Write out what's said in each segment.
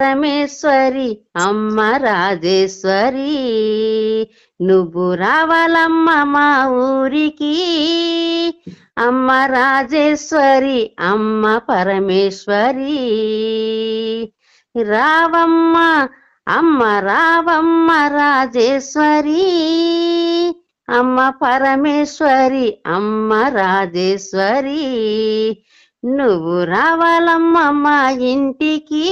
పరమేశ్వరి అమ్మ రాజేశ్వరి. నువ్వు రావాలమ్మ మా ఊరికి. అమ్మ రాజేశ్వరి అమ్మ పరమేశ్వరి. రావమ్మ అమ్మ రావమ్మ రాజేశ్వరి. అమ్మ పరమేశ్వరి అమ్మ రాజేశ్వరి. నువ్వు రావాలమ్మ మా ఇంటికి.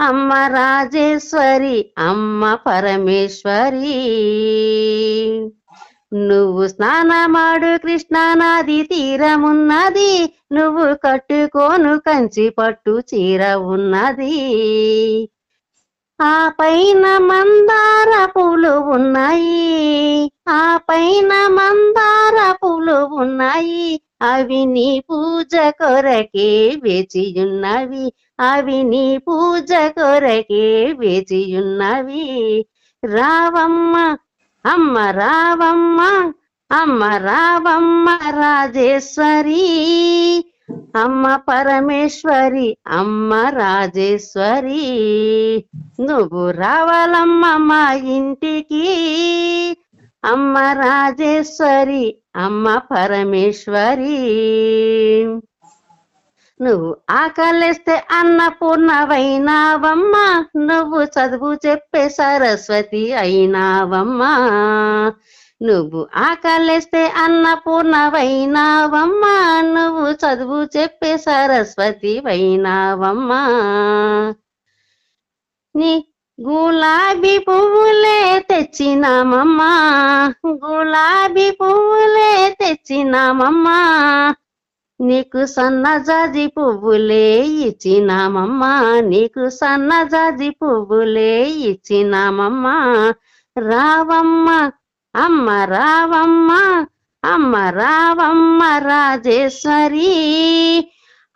అమ్మ రాజేశ్వరి అమ్మ పరమేశ్వరి. నువ్వు స్నానమాడు కృష్ణానది తీరమున్నది. నువ్వు కట్టుకోను కంచి పట్టు చీర ఉన్నది. ఆ పైన మందార పూలు ఉన్నాయి. ఆ పైన మందార పూలు ఉన్నాయి. అవి నీ పూజ కొరకే వేచియున్నవి. అవి నీ పూజ కొరకే వేచియున్నవి. రావమ్మ అమ్మ రావమ్మ అమ్మ రావమ్మ రాజేశ్వరి. అమ్మ పరమేశ్వరి అమ్మ రాజేశ్వరి. నువ్వు రావాలమ్మ మా ఇంటికి. అమ్మ రాజేశ్వరి అమ్మ పరమేశ్వరి. నువ్వు ఆకలిస్తే అన్నపూర్ణవైనావమ్మా నువ్వు చదువు చెప్పే సరస్వతి అయినావమ్మా. నువ్వు ఆకలిస్తే అన్నపూర్ణవైనావమ్మ నువ్వు చదువు చెప్పే సరస్వతి అయినావమ్మా. నీ గులాబీ పువ్వులే తెచ్చినామమ్మా. గులాబీ పువ్వులే తెచ్చినామమ్మా. నీకు సన్నజాజి పువ్వులే ఇచ్చినామమ్మా. నీకు సన్నజాజి పువ్వులే ఇచ్చినామమ్మా. రావమ్మ అమ్మ రావమ్మ అమ్మ రావమ్మ రాజేశ్వరి.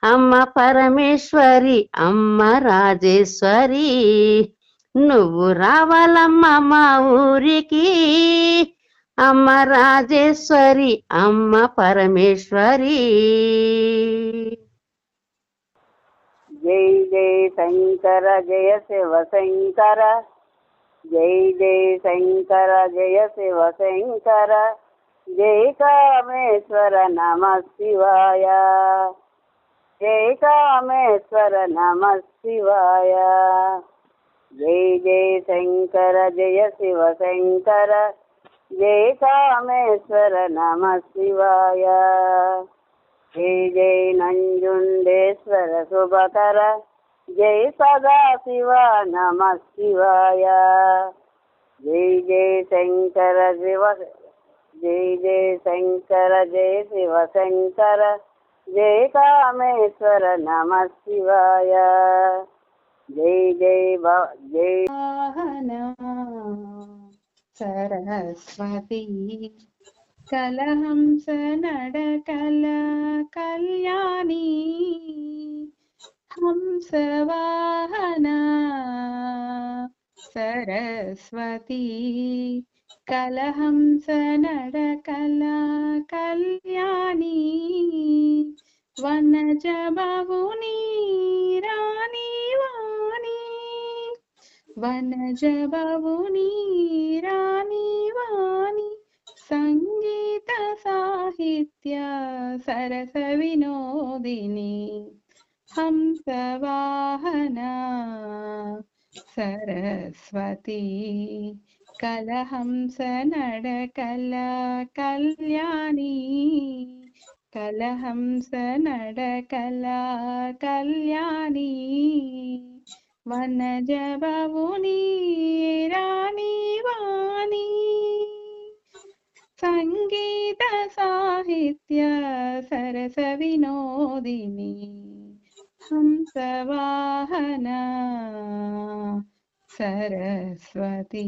అమ్మ పరమేశ్వరి అమ్మ రాజేశ్వరి. నువ్వు రావాలమ్మ మా ఊరికి. అమ్మ రాజేశ్వరి అమ్మ పరమేశ్వరి. జై జై శంకర జయ శివ శంకర. జై జై శంకర జయ శివ శంకర. జై కామేశ్వర నమ శివాయ. జై కామేశ్వర నమ శివాయ. జై జై శంకర జయ శివ శంకర జై కామేశ్వర నమ శివాయ. జై జై నంజుండేశ్వర శుభకర జై సదా శివ నమ శివాయ. జై జై శంకర శివ జై జై శంకర జై శివ శంకర జై కామేశ్వర నమ శివాయ. జై జై జై. సరస్వతి కలహంస నడకల కళ్యాణి హంసవాహన సరస్వతి కలహంస నడకల కళ్యాణి వనజ బహుని వనజ బహుని రాణి వాణి సంగీత సాహిత్య సరస వినోదిని. హంసవాహన సరస్వతి కలహంస నడకల కళ్యాణి కలహంస నడకల కళ్యాణి. వనజ బహుని రాణి వాణి. సంగీత సాహిత్య సరస వినోదిని హంసవాహన సరస్వతి.